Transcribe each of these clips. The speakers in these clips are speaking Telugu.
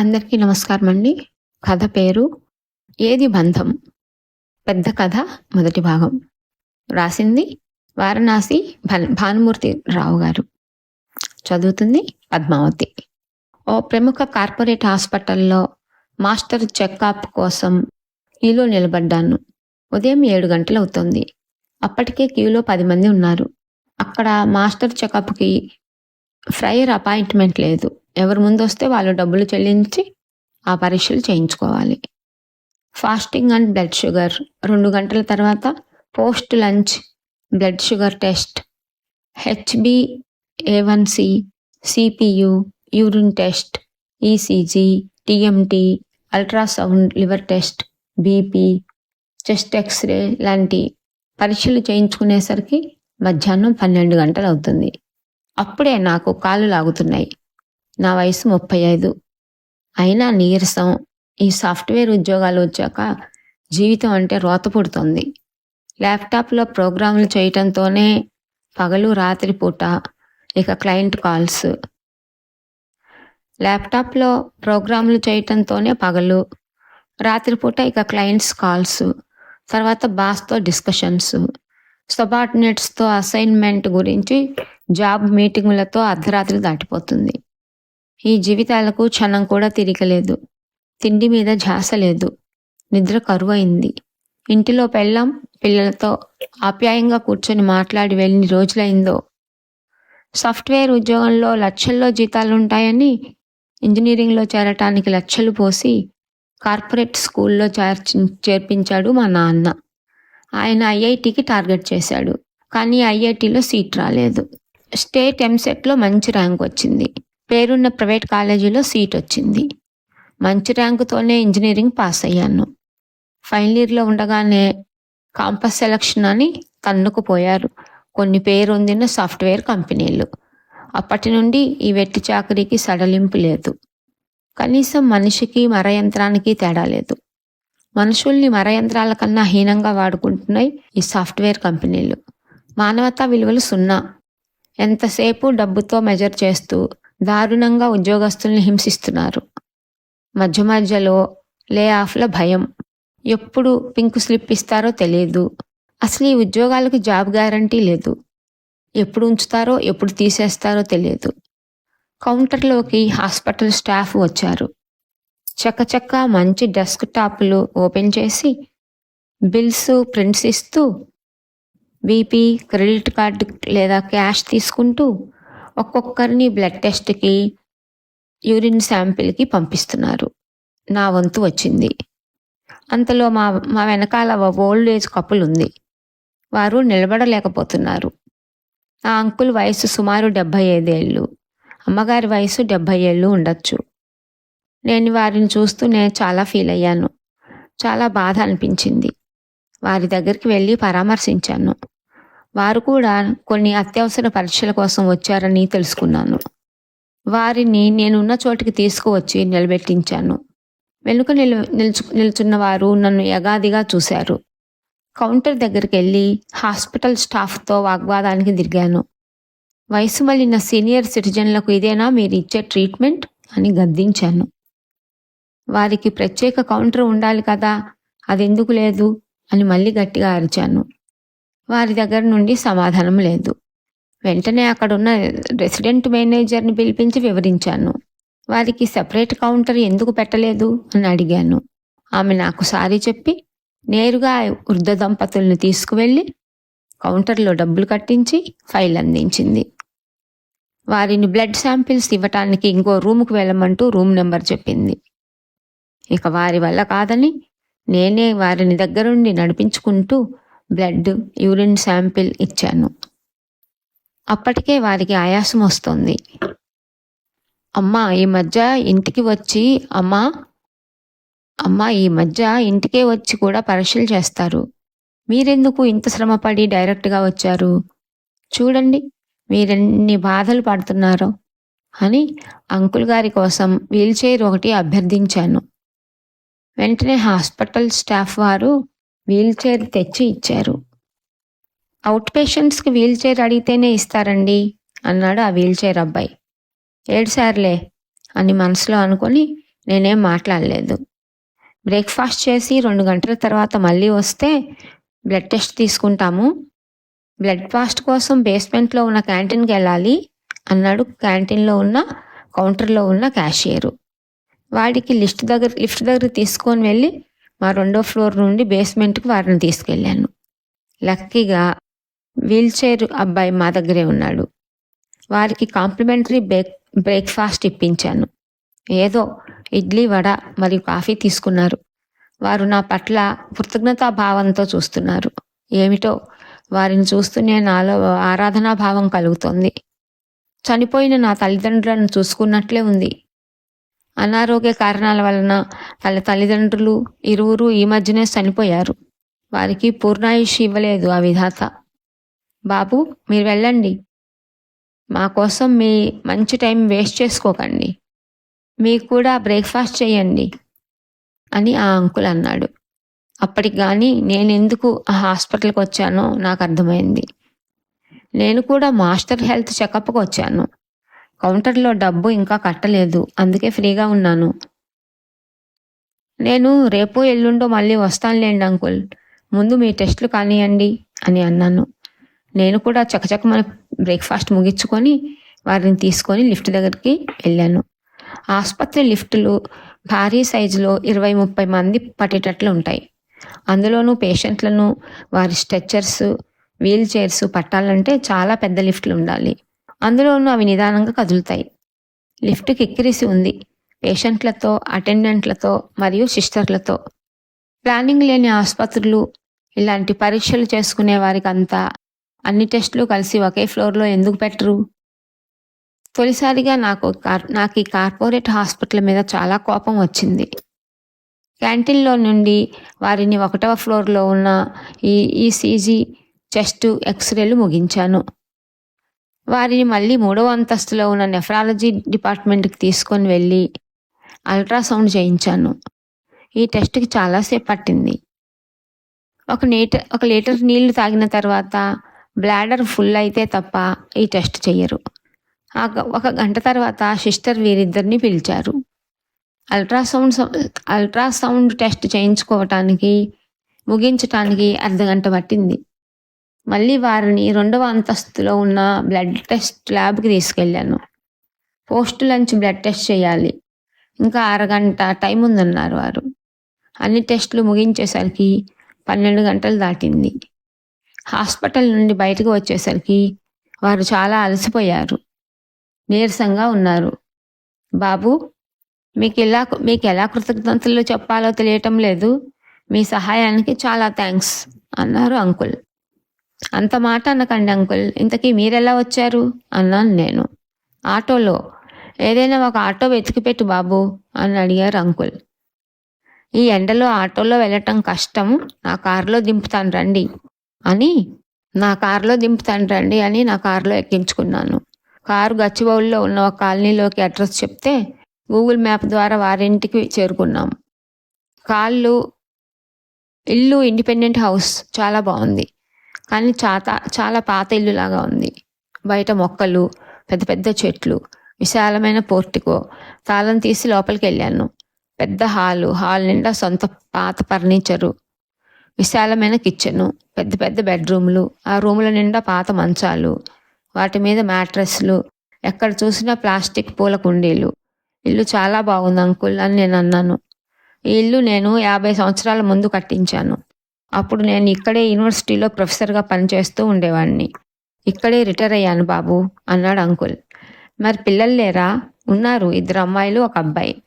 అందరికీ నమస్కారం అండి కథ పేరు ఏది బంధం? పెద్ద కథ మొదటి భాగం. రాసింది వారణాసి భానుమూర్తి రావు గారు. చదువుతుంది పద్మావతి. ఓ ప్రముఖ కార్పొరేట్ హాస్పిటల్లో మాస్టర్ చెకప్ కోసం క్యూలో నిలబడ్డాను. ఉదయం ఏడు గంటలు అవుతుంది అప్పటికే క్యూలో పది మంది ఉన్నారు. అక్కడ మాస్టర్ చెకప్కి ఫ్రైయర్ అపాయింట్మెంట్ లేదు. ఎవరు ముందు వస్తే వాళ్ళు డబ్బులు చెల్లించి ఆ పరీక్షలు చేయించుకోవాలి. Fasting and blood sugar. రెండు గంటల తర్వాత post lunch blood sugar test. HB A one C CPU urine test ECG TMT ultrasound liver test BP chest X ray లాంటి పరీక్షలు చేయించుకునేసరికి మధ్యాహ్నం పన్నెండు గంటలు అవుతుంది అప్పుడే నాకు కాళ్ళు లాగుతున్నాయి. నా వయసు ముప్పై ఐదు అయినా నీరసం ఈ సాఫ్ట్వేర్ ఉద్యోగాలు వచ్చాక జీవితం అంటే రోత పుడుతుంది. ల్యాప్టాప్లో ప్రోగ్రాములు చేయటంతోనే పగలు రాత్రి పూట ఇక క్లయింట్ కాల్స్. ల్యాప్టాప్లో ప్రోగ్రాములు చేయటంతోనే పగలు రాత్రిపూట ఇక క్లయింట్స్ కాల్స్. తర్వాత బాస్తో డిస్కషన్స్. సబార్డినేట్స్తో అసైన్మెంట్ గురించి జాబ్ మీటింగులతో అర్ధరాత్రి దాటిపోతుంది. ఈ జీవితాలకు క్షణం కూడా తిరిగలేదు. తిండి మీద ఝాస లేదు. నిద్ర కరువైంది. ఇంటిలో పెళ్ళాం పిల్లలతో ఆప్యాయంగా కూర్చొని మాట్లాడి వెళ్ళిన రోజులైందో. సాఫ్ట్వేర్ ఉద్యోగంలో లక్షల్లో జీతాలు ఉంటాయని ఇంజనీరింగ్లో చేరటానికి లక్షలు పోసి కార్పొరేట్ స్కూల్లో చేర్చి చేర్పించాడు మా నాన్న. ఆయన ఐఐటికి టార్గెట్ చేశాడు. కానీ ఐఐటిలో సీట్ రాలేదు. స్టేట్ ఎంసెట్లో మంచి ర్యాంక్ వచ్చింది. పేరున్న ప్రైవేట్ కాలేజీలో సీట్ వచ్చింది. మంచి ర్యాంకుతోనే ఇంజనీరింగ్ పాస్ అయ్యాను. ఫైనల్ ఇయర్లో ఉండగానే కాంపస్ సెలక్షన్ అని తన్నుకుపోయారు కొన్ని పేరొందిన సాఫ్ట్వేర్ కంపెనీలు. అప్పటి నుండి ఈ వెట్టి చాకరీకి సడలింపు లేదు. కనీసం మనిషికి మరయంత్రానికి తేడా లేదు. మనుషుల్ని మరయంత్రాల కన్నా హీనంగా వాడుకుంటున్నాయి ఈ సాఫ్ట్వేర్ కంపెనీలు. మానవతా విలువలు సున్నా. ఎంతసేపు డబ్బుతో మెజర్ చేస్తూ దారుణంగా ఉద్యోగస్తుల్ని హింసిస్తున్నారు. మధ్య మధ్యలో లే ఆఫ్ల భయం. ఎప్పుడు పింక్ స్లిప్ ఇస్తారో తెలియదు. అసలు ఈ ఉద్యోగాలకు జాబ్ గ్యారంటీ లేదు. ఎప్పుడు ఉంచుతారో ఎప్పుడు తీసేస్తారో తెలియదు. కౌంటర్లోకి హాస్పిటల్ స్టాఫ్ వచ్చారు. చకచక మంచి డెస్క్ టాప్లు ఓపెన్ చేసి బిల్స్ ప్రింట్స్ ఇస్తూ బీపీ క్రెడిట్ కార్డు లేదా క్యాష్ తీసుకుంటూ ఒక్కొక్కరిని బ్లడ్ టెస్ట్కి యూరిన్ శాంపిల్కి పంపిస్తున్నారు. నా వంతు వచ్చింది. అంతలో మా మా వెనకాల ఓల్డ్ ఏజ్ కపుల్ ఉంది. వారు నిలబడలేకపోతున్నారు. ఆ అంకుల్ వయసు సుమారు డెబ్భై ఐదేళ్ళు. అమ్మగారి వయసు డెబ్భై ఏళ్ళు ఉండొచ్చు. నేను వారిని చూస్తూ నేను చాలా ఫీల్ అయ్యాను. చాలా బాధ అనిపించింది. వారి దగ్గరికి వెళ్ళి పరామర్శించాను. వారు కూడా కొన్ని అత్యవసర పరీక్షల కోసం వచ్చారని తెలుసుకున్నాను. వారిని నేనున్న చోటికి తీసుకువచ్చి నిలబెట్టించాను. వెనుక నిలు నిల్చు నిల్చున్న వారు నన్ను యగాదిగా చూశారు. కౌంటర్ దగ్గరికి వెళ్ళి హాస్పిటల్ స్టాఫ్తో వాగ్వాదానికి దిగాను. వయసు మళ్ళిన సీనియర్ సిటిజన్లకు ఇదేనా మీరు ఇచ్చే ట్రీట్మెంట్? అని గద్దించాను. వారికి ప్రత్యేక కౌంటర్ ఉండాలి కదా అది ఎందుకు లేదు? అని మళ్ళీ గట్టిగా అరిచాను. వారి దగ్గర నుండి సమాధానం లేదు. వెంటనే అక్కడున్న రెసిడెంట్ మేనేజర్ని పిలిపించి వివరించాను. వారికి సెపరేట్ కౌంటర్ ఎందుకు పెట్టలేదు? అని అడిగాను. ఆమె నాకు సారీ చెప్పి నేరుగా వృద్ధ దంపతుల్ని తీసుకువెళ్ళి కౌంటర్లో డబ్బులు కట్టించి ఫైల్ అందించింది. వారిని బ్లడ్ శాంపిల్స్ ఇవ్వటానికి ఇంకో రూముకు వెళ్ళమంటూ రూమ్ నెంబర్ చెప్పింది. ఇక వారి వల్ల కాదని నేనే వారిని దగ్గరుండి నడిపించుకుంటూ బ్లడ్ యూరిన్ శాంపిల్ ఇచ్చాను. అప్పటికే వారికి ఆయాసం వస్తుంది. అమ్మా ఈ మధ్య ఇంటికి వచ్చి అమ్మా అమ్మా ఈ మధ్య ఇంటికే వచ్చి కూడా పరీక్షలు చేస్తారు. మీరెందుకు ఇంత శ్రమపడి డైరెక్ట్గా వచ్చారు? చూడండి మీరెన్ని బాధలు పడుతున్నారో అని అంకుల్ గారి కోసం వీల్ చైర్ ఒకటి అభ్యర్థించాను. వెంటనే హాస్పిటల్ స్టాఫ్ వారు వీల్ చైర్ తెచ్చి ఇచ్చారు. అవుట్ పేషెంట్స్కి వీల్ చైర్ అడిగితేనే ఇస్తారండి అన్నాడు ఆ వీల్ చైర్ అబ్బాయి. ఏడు సార్లే అని మనసులో అనుకొని నేనేం మాట్లాడలేదు. బ్రేక్ఫాస్ట్ చేసి రెండు గంటల తర్వాత మళ్ళీ వస్తే బ్లడ్ టెస్ట్ తీసుకుంటాము. బ్లడ్ ఫాస్ట్ కోసం బేస్మెంట్లో ఉన్న క్యాంటీన్కి వెళ్ళాలి అన్నాడు క్యాంటీన్లో ఉన్న కౌంటర్లో ఉన్న క్యాషియరు. వాడికి లిస్ట్ దగ్గర లిఫ్ట్ దగ్గర తీసుకొని వెళ్ళి మా రెండో ఫ్లోర్ నుండి బేస్మెంట్కి వారిని తీసుకెళ్ళాను. లక్కీగా వీల్ చైర్ అబ్బాయి మా దగ్గరే ఉన్నాడు. వారికి కాంప్లిమెంటరీ బ్రేక్ బ్రేక్ఫాస్ట్ ఇప్పించాను. ఏదో ఇడ్లీ వడ మరియు కాఫీ తీసుకున్నారు. వారు నా పట్ల కృతజ్ఞతా భావంతో చూస్తున్నారు. ఏమిటో వారిని చూస్తూనే నాలో ఆరాధనా భావం కలుగుతోంది. చనిపోయిన నా తల్లిదండ్రులను చూసుకున్నట్లే ఉంది. అనారోగ్య కారణాల వలన వాళ్ళ తల్లిదండ్రులు ఇరువురు ఈ మధ్యనే చనిపోయారు. వారికి పూర్ణాయుష్ ఇవ్వలేదు ఆ విధాత. బాబు మీరు వెళ్ళండి. మా కోసం మీ మంచి టైం వేస్ట్ చేసుకోకండి. మీకు కూడా బ్రేక్ఫాస్ట్ చేయండి అని ఆ అంకుల్ అన్నాడు. అప్పటికి కానీ నేను ఎందుకు ఆ హాస్పిటల్కి వచ్చానో నాకు అర్థమైంది. నేను కూడా మాస్టర్ హెల్త్ చెకప్కి వచ్చాను. కౌంటర్లో డబ్బు ఇంకా కట్టలేదు. అందుకే ఫ్రీగా ఉన్నాను. నేను రేపు ఎల్లుండో మళ్ళీ వస్తానులేండి అంకుల్. ముందు మీ టెస్ట్లు కానివ్వండి అని అన్నాను. నేను కూడా చకచకమని బ్రేక్ఫాస్ట్ ముగించుకొని వారిని తీసుకొని లిఫ్ట్ దగ్గరికి వెళ్ళాను. ఆసుపత్రి లిఫ్టులు భారీ సైజులో ఇరవై ముప్పై మంది పట్టేటట్లు ఉంటాయి. అందులోనూ పేషెంట్లను వారి స్ట్రెచ్చర్స్ వీల్ చైర్స్ పట్టాలంటే చాలా పెద్ద లిఫ్ట్లు ఉండాలి. అందులోనూ అవి నిదానంగా కదులుతాయి. లిఫ్ట్ కిక్కిరిసి ఉంది. పేషెంట్లతో అటెండెంట్లతో మరియు సిస్టర్లతో. ప్లానింగ్ లేని ఆసుపత్రులు ఇలాంటి పరీక్షలు చేసుకునే వారికంతా అన్ని టెస్టులు కలిసి ఒకే ఫ్లోర్లో ఎందుకు పెట్టరు? తొలిసారిగా నాకు నాకు ఈ కార్పొరేట్ హాస్పిటల్ మీద చాలా కోపం వచ్చింది. క్యాంటీన్లో నుండి వారిని ఒకటవ ఫ్లోర్లో ఉన్న ఈ ఈసీజీ చెస్ట్ ఎక్స్రేలు ముగించాను. వారిని మళ్ళీ మూడవ అంతస్తులో ఉన్న నెఫ్రాలజీ డిపార్ట్మెంట్కి తీసుకొని వెళ్ళి అల్ట్రాసౌండ్ చేయించాను. ఈ టెస్ట్కి చాలాసేపు పట్టింది. ఒక లీటర్ ఒక లీటర్ నీళ్ళు తాగిన తర్వాత బ్లాడర్ ఫుల్ అయితే తప్ప ఈ టెస్ట్ చెయ్యరు. ఆ గ- ఒక గంట తర్వాత సిస్టర్ వీరిద్దరిని పిలిచారు. అల్ట్రాసౌండ్ అల్ట్రాసౌండ్ టెస్ట్ చేయించుకోవటానికి ముగించటానికి అర్ధగంట పట్టింది. మళ్ళీ వారిని రెండవ అంతస్తులో ఉన్న బ్లడ్ టెస్ట్ ల్యాబ్కి తీసుకెళ్ళాను. పోస్ట్ లంచ్ బ్లడ్ టెస్ట్ చేయాలి. ఇంకా అరగంట టైం ఉందన్నారు వారు. అన్ని టెస్టులు ముగించేసరికి పన్నెండు గంటలు దాటింది. హాస్పిటల్ నుండి బయటకు వచ్చేసరికి వారు చాలా అలసిపోయారు. నీరసంగా ఉన్నారు. బాబు మీకు ఎలా మీకు ఎలా కృతజ్ఞతలు చెప్పాలో తెలియటం లేదు. మీ సహాయానికి చాలా థ్యాంక్స్ అన్నారు అంకుల్. అంత మాట అనకండి అంకుల్. ఇంతకీ మీరెలా వచ్చారు? అన్నాను నేను. ఆటోలో. ఏదైనా ఒక ఆటో వెతికి పెట్టు బాబు అని అడిగారు అంకుల్. ఈ ఎండలో ఆటోలో వెళ్ళటం కష్టం. నా కారులో దింపుతాను రండి అని. నా కారులో దింపుతాను రండి అని నా కారులో ఎక్కించుకున్నాను. కారు గచ్చిబౌల్లో ఉన్న ఒక కాలనీలోకి అడ్రస్ చెప్తే గూగుల్ మ్యాప్ ద్వారా వారింటికి చేరుకున్నాం. కాళ్ళు ఇల్లు ఇండిపెండెంట్ హౌస్. చాలా బాగుంది. కానీ చాత చాలా పాత ఇల్లులాగా ఉంది. బయట మొక్కలు పెద్ద పెద్ద చెట్లు విశాలమైన పోర్టికో. తాళం తీసి లోపలికి వెళ్ళాను. పెద్ద హాలు హాల్ నిండా సొంత పాత ఫర్నిచరు. విశాలమైన కిచెను పెద్ద పెద్ద బెడ్రూమ్లు ఆ రూముల నిండా పాత మంచాలు వాటి మీద మ్యాట్రెస్లు ఎక్కడ చూసినా ప్లాస్టిక్ పూల కుండీలు. ఇల్లు చాలా బాగుంది అంకుల్ అని నేను అన్నాను. ఈ ఇల్లు నేను యాభై సంవత్సరాల ముందు కట్టించాను. అప్పుడు నేను ఇక్కడే యూనివర్సిటీలో ప్రొఫెసర్గా పనిచేస్తూ ఉండేవాడిని ఇక్కడే రిటైర్ అయ్యాను బాబు అన్నాడు అంకుల్. మరి పిల్లలు లేరా? ఉన్నారు ఇద్దరు అమ్మాయిలు ఒక అబ్బాయి.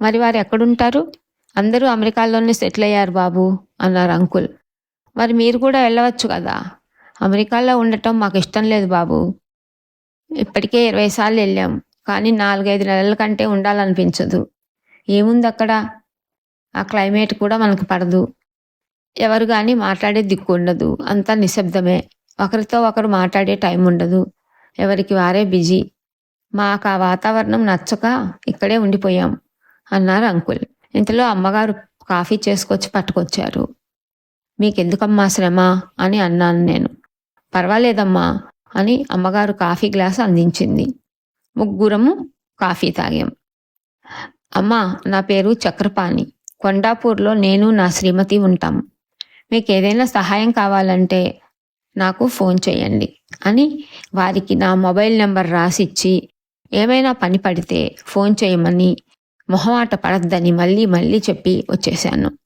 మరి వారు ఎక్కడుంటారు? అందరూ అమెరికాలోనే సెటిల్ అయ్యారు బాబు అన్నారు అంకుల్. మరి మీరు కూడా వెళ్ళవచ్చు కదా? అమెరికాలో ఉండటం మాకు ఇష్టం లేదు బాబు. ఇప్పటికే ఇరవై సార్లు వెళ్ళాం కానీ నాలుగైదు నెలల కంటే ఉండాలనిపించదు. ఏముంది అక్కడ ఆ క్లైమేట్ కూడా మనకు పడదు. ఎవరు కానీ మాట్లాడే దిక్కు ఉండదు. అంతా నిశ్శబ్దమే. ఒకరితో ఒకరు మాట్లాడే టైం ఉండదు. ఎవరికి వారే బిజీ. మాకు ఆ వాతావరణం నచ్చక ఇక్కడే ఉండిపోయాం అన్నారు అంకుల్. ఇంతలో అమ్మగారు కాఫీ చేసుకొచ్చి పట్టుకొచ్చారు. మీకెందుకమ్మా శ్రమ? అని అన్నాను నేను. పర్వాలేదమ్మా అని అమ్మగారు కాఫీ గ్లాస్ అందించింది. ముగ్గురము కాఫీ తాగాం. అమ్మా నా పేరు చక్రపాణి. కొండాపూర్లో నేను నా శ్రీమతి ఉంటాం. మీకు ఏదైనా సహాయం కావాలంటే నాకు ఫోన్ చేయండి అని వారికి నా మొబైల్ నెంబర్ రాసిచ్చి ఏమైనా పని పడితే ఫోన్ చేయమని మొహమాట పడద్దని మళ్ళీ మళ్ళీ చెప్పి వచ్చేశాను.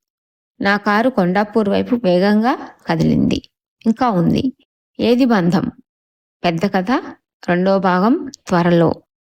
నా కారు కొండాపూర్ వైపు వేగంగా కదిలింది. ఇంకా ఉంది. ఏది బంధం? పెద్ద కథ రెండో భాగం త్వరలో.